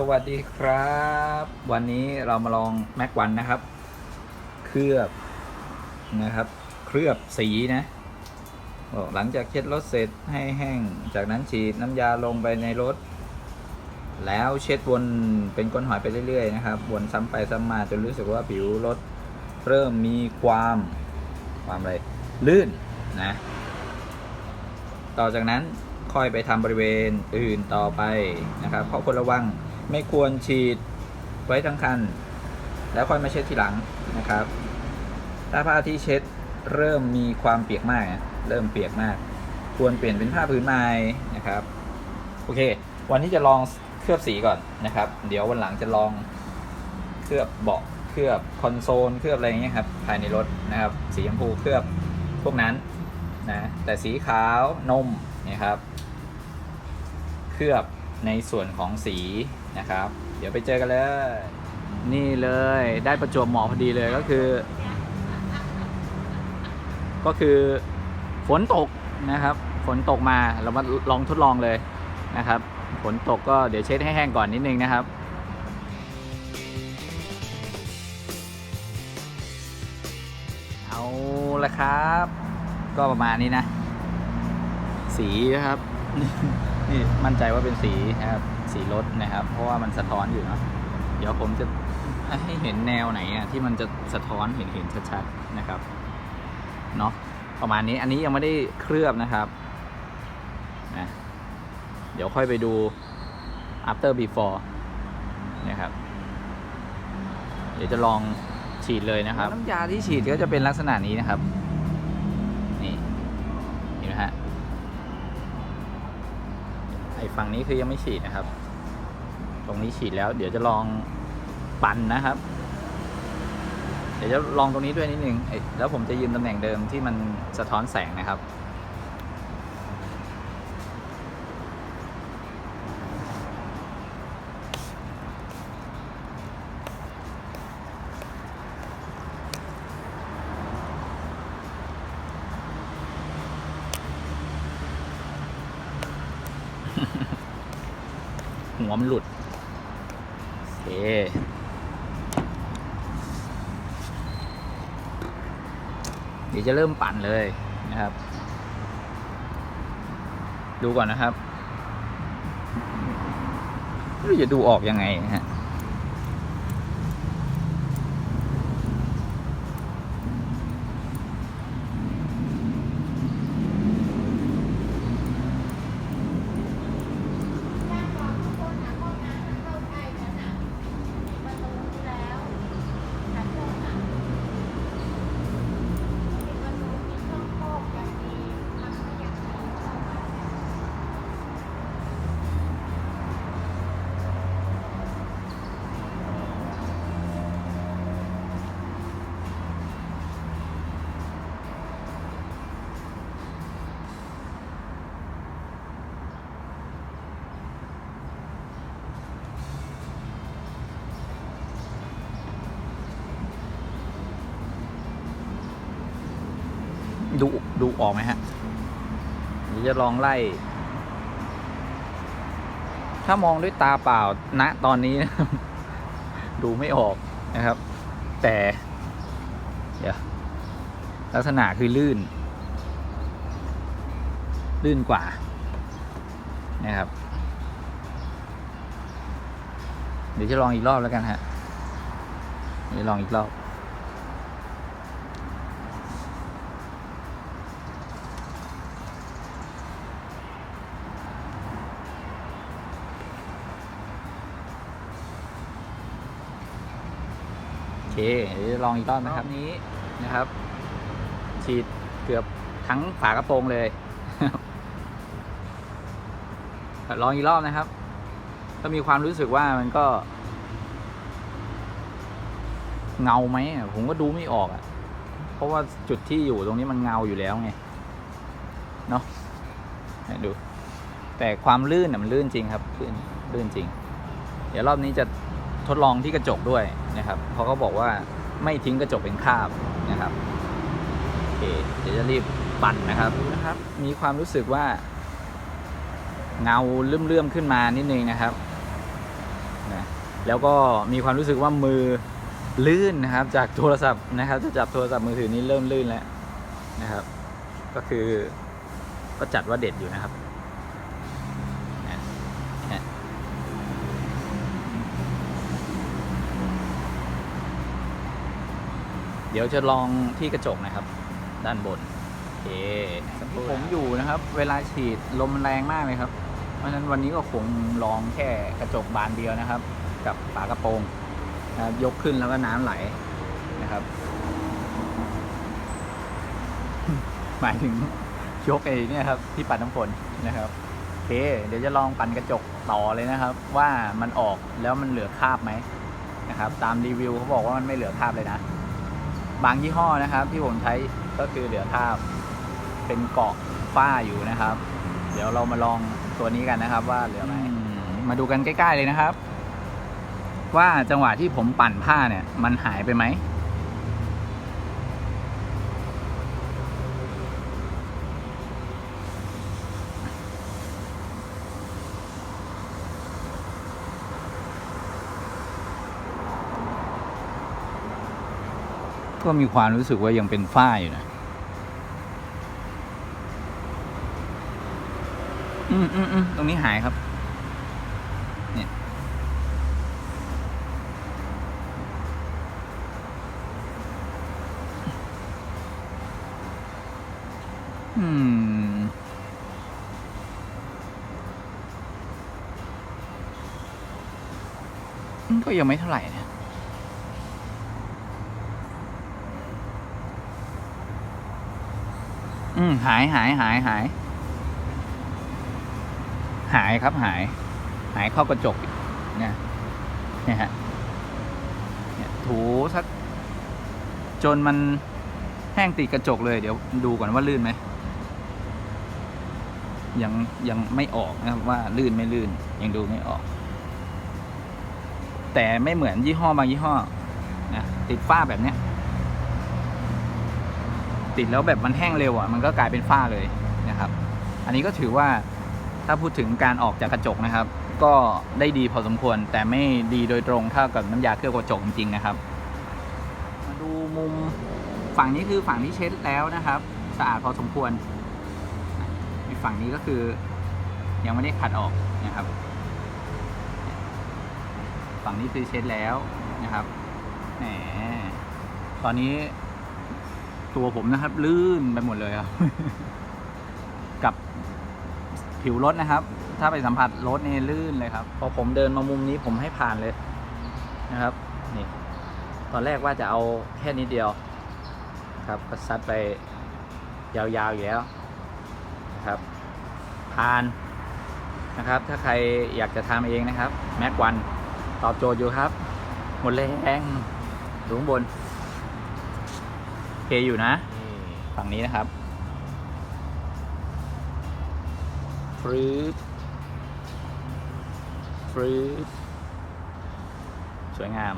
สวัสดีครับ วันนี้เรามาลองแม็กวันนะครับ เคลือบนะครับ เคลือบสีนะหลังจากเช็ดรถเสร็จให้แห้ง จากนั้นฉีดน้ำยาลงไปในรถ แล้วเช็ดวนเป็นก้นหอยไปเรื่อยๆนะครับวนซ้ำไปซ้ำมาจนรู้สึกว่าผิวรถเริ่มมีความความอะไรลื่นนะ ต่อจากนั้นค่อยไปทำบริเวณอื่นต่อไปนะครับเพราะคนระวัง ไม่ควรฉีดไว้ทั้งคัน แล้วค่อยมาเช็ดทีหลังนะครับ ถ้าผ้าที่เช็ดเริ่มมีความเปียกมาก เริ่มเปียกมาก ควรเปลี่ยนเป็นผ้าพื้นไม้นะครับ โอเค วันนี้จะลองเคลือบสีก่อนนะครับ เดี๋ยววันหลังจะลองเคลือบเบาะเคลือบคอนโซลเคลือบอะไรอย่างเงี้ยครับภายในรถนะครับ สีชมพูเคลือบพวกนั้นนะแต่สีขาวนมนี่ยครับ เคลือบในส่วนของสี นะครับ เดี๋ยวไปเจอกันเลย นี่เลยได้ประจวบเหมาะพอดีเลยก็คือ ก็คือฝนตกนะครับ ฝนตกมาเรามาลองทดลองเลยนะครับ ฝนตกก็เดี๋ยวเช็ดให้แห้งก่อนนิดนึงนะครับเอาละครับ ก็ประมาณนี้นะ สีนะครับ นี่มั่นใจว่าเป็นสีนะครับ สีรถนะครับ เพราะว่ามันสะท้อนอยู่เนาะเดี๋ยวผมจะให้เห็นแนวไหนอะที่มันจะสะท้อนเห็นเห็นชัดๆนะครับเนาะประมาณนี้อันนี้ยังไม่ได้เคลือบนะครับนะเดี๋ยวค่อยไปดู after before นะครับ เดี๋ยวจะลองฉีดเลยนะครับ น้ำยาที่ฉีดก็จะเป็นลักษณะนี้นะครับ นี่เห็นไหมฮะไอ้ฝั่งนี้คือยังไม่ฉีดนะครับ ตรงนี้ฉีดแล้ว เดี๋ยวจะลองปั่นนะครับ เดี๋ยวจะลองตรงนี้ด้วยนิดนึงแล้วผมจะยืนตำแหน่งเดิมที่มันสะท้อนแสงนะครับหัวมันหลุด เคเดี๋ยวจะเริ่มปั่นเลยนะครับ ดูก่อนนะครับไม่รู้จะดูออกยังไงนะฮะ ดูดูออกไหมฮะเดี๋ยวจะลองไล่ ถ้ามองด้วยตาเปล่าณตอนนี้นะดูไม่ออกนะครับ แต่ เดี๋ยว ลักษณะคือลื่น ลื่นกว่านะครับ เดี๋ยวจะลองอีกรอบแล้วกันฮะเดี๋ยวลองอีกรอบ เคเดี๋ยวจะลองอีกรอบนะครับนี้นะครับ ฉีดเกือบทั้งฝากระโปรงเลยลองอีกรอบนะครับ ก็มีความรู้สึกว่ามันก็ เงาไหมอะผมก็ดูไม่ออกอะ่ะ เพราะว่าจุดที่อยู่ตรงนี้มันเงาอยู่แล้วไงเนาะเนี่ยดู แต่ความลื่นน่ะมันลื่นจริงครับลื่นลื่นจริง เดี๋ยวรอบนี้จะ ทดลองที่กระจกด้วยนะครับเพราะเขาบอกว่าไม่ทิ้งกระจกเป็นคราบนะครับโอเคเดี๋ยวจะรีบปั่นนะครับนะครับ มีความรู้สึกว่า เงาเลื่อมๆขึ้นมานิดนึงนะครับนะแล้วก็มีความรู้สึกว่ามือลื่นนะครับ จากโทรศัพท์นะครับ จะจับโทรศัพท์มือถือนี้เริ่มลื่นแล้วนะครับ ก็คือก็จัดว่าเด็ดอยู่นะครับนะนะ เดี๋ยวจะลองที่กระจกนะครับ ด้านบนโอเคที่ผมอยู่นะครับ เวลาฉีดลมมันแรงมากเลยครับ เพราะฉะนั้นวันนี้ก็คงลองแค่กระจกบานเดียวนะครับ กับฝากระโปรงนะครับยกขึ้นแล้วก็น้ำไหลนะครับ หมายถึงยกไอ้เนี่ยครับที่ปัดน้ำฝนนะครับโอเค เดี๋ยวจะลองปั่นกระจกต่อเลยนะครับ ว่ามันออกแล้วมันเหลือคราบไหมนะครับ ตามรีวิวเขาบอกว่ามันไม่เหลือคราบเลยนะ บางยี่ห้อนะครับ ที่ผมใช้ก็คือเหลือคราบเป็นเกาะฝ้าอยู่นะครับ เดี๋ยวเรามาลองตัวนี้กันนะครับ ว่าเหลือไหมมาดูกันใกล้ ๆ เลยนะครับ ว่าจังหวะที่ผมปั่นผ้าเนี่ย มันหายไปไหม ก็มีความรู้สึกว่ายังเป็นฝ้าอยู่นะอืมอืมอืมตรงนี้หายครับ เนี่ยอืมอืมก็ยังไม่เท่าไหร่นะ อืมหายหายหายหาย หายครับหาย หายเข้ากระจกเนี่ยเนี่ยฮะเนี่ยถูสักจนมันแห้งติดกระจกเลย เดี๋ยวดูก่อนว่าลื่นไหมยังยังไม่ออกนะครับว่าลื่นไม่ลื่น ยังดูไม่ออก แต่ไม่เหมือนยี่ห้อบางยี่ห้อนะติดฝ้าแบบเนี้ย ติดแล้วแบบมันแห้งเร็วอะมันก็กลายเป็นฝ้าเลยนะครับ อันนี้ก็ถือว่าถ้าพูดถึงการออกจากกระจกนะครับ ก็ได้ดีพอสมควรแต่ไม่ดีโดยตรงเท่ากับน้ำยาเคลือบกระจกจริงๆนะครับ มาดูมุมฝั่งนี้คือฝั่งที่เช็ดแล้วนะครับ สะอาดพอสมควรอีกฝั่งนี้ก็คือยังไม่ได้ขัดออกนะครับ ฝั่งนี้คือเช็ดแล้วนะครับแหมตอนนี้ ตัวผมนะครับ ลื่นไปหมดเลยครับ กับผิวรถนะครับ ถ้าไปสัมผัสรถนี่ลื่นเลยครับ พอผมเดินมามุมนี้ผมให้ผ่านเลยนะครับ นี่ ตอนแรกว่าจะเอาแค่นิดเดียว ครับก็ซัดไปยาวๆอยู่แล้วนะครับผ่านนะครับ ถ้าใครอยากจะทำเองนะครับ แม็กวันตอบโจทย์อยู่ครับ หมดแรงดูงบน เคอยู่นะ ฝั่งนี้นะครับฟรึบฟรึบสวยงาม